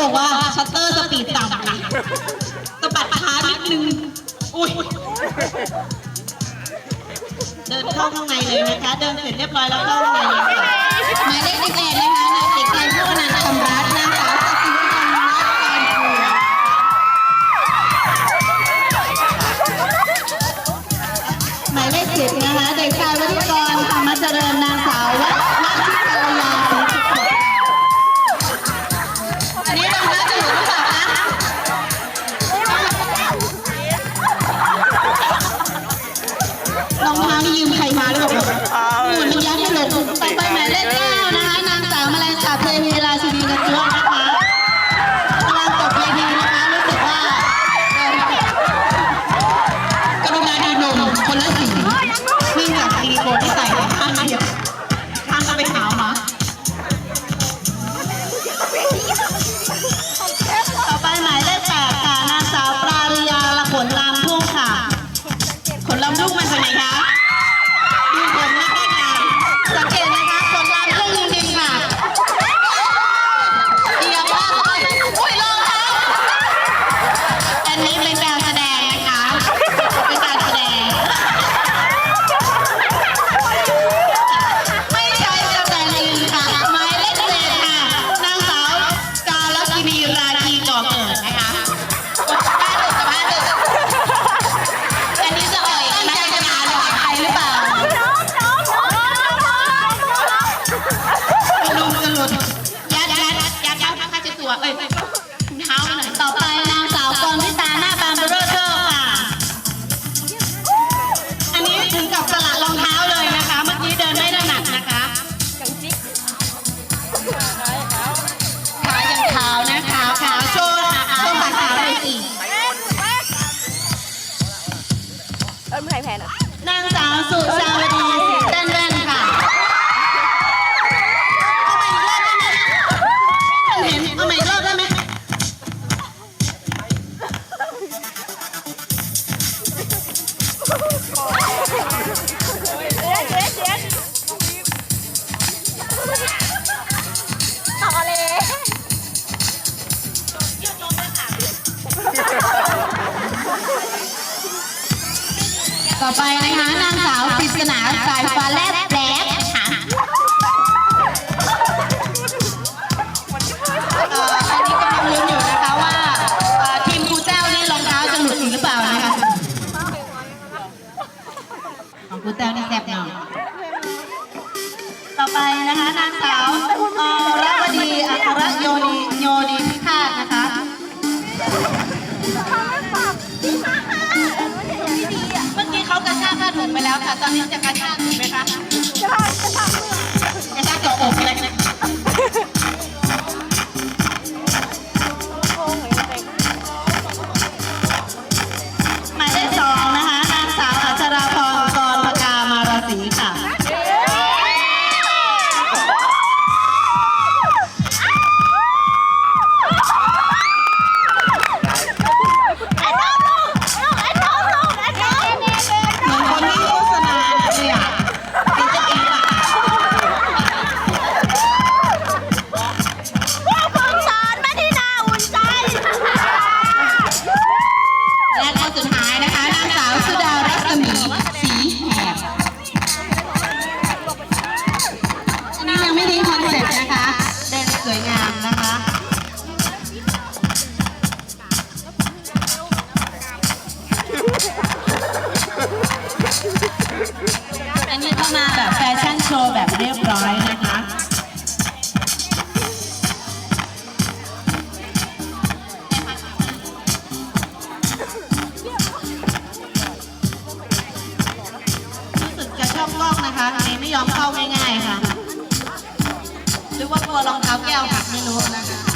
บอกว่าชัตเตอร์สปีดต่ำนะสะบัดขานิดนึง อุ้ย เดินเข้าข้างในเลยนะคะ เดินเสร็จเรียบร้อยแล้วเข้าข้างในหมายเลขสิบเลยนะคะนายเอกชัยพุทธนันท์คำรัต ใครแพ้นะนางสาวสุชาวดี ต่อไปนะคะนางสาวปริศนาสายฟ้าแลบแดดค่ะอันนี้กำลังลุ้นอยู่นะคะว่าทีมครูแต้วนี่รองเท้าจะหลุดหรือเปล่านะคะของครูแต้วนี่แซ่บหน่อยต่อไปนะคะนางสาวออร่า ถึงไปแล้วค่ะ ตอนนี้จะกระชากถึงไหมคะจะพาจะพา นะคะไม่ยอมเข้าง่ายๆค่ะหรือว่ากลัวรองเท้าแก้วหักไม่รู้นะคะ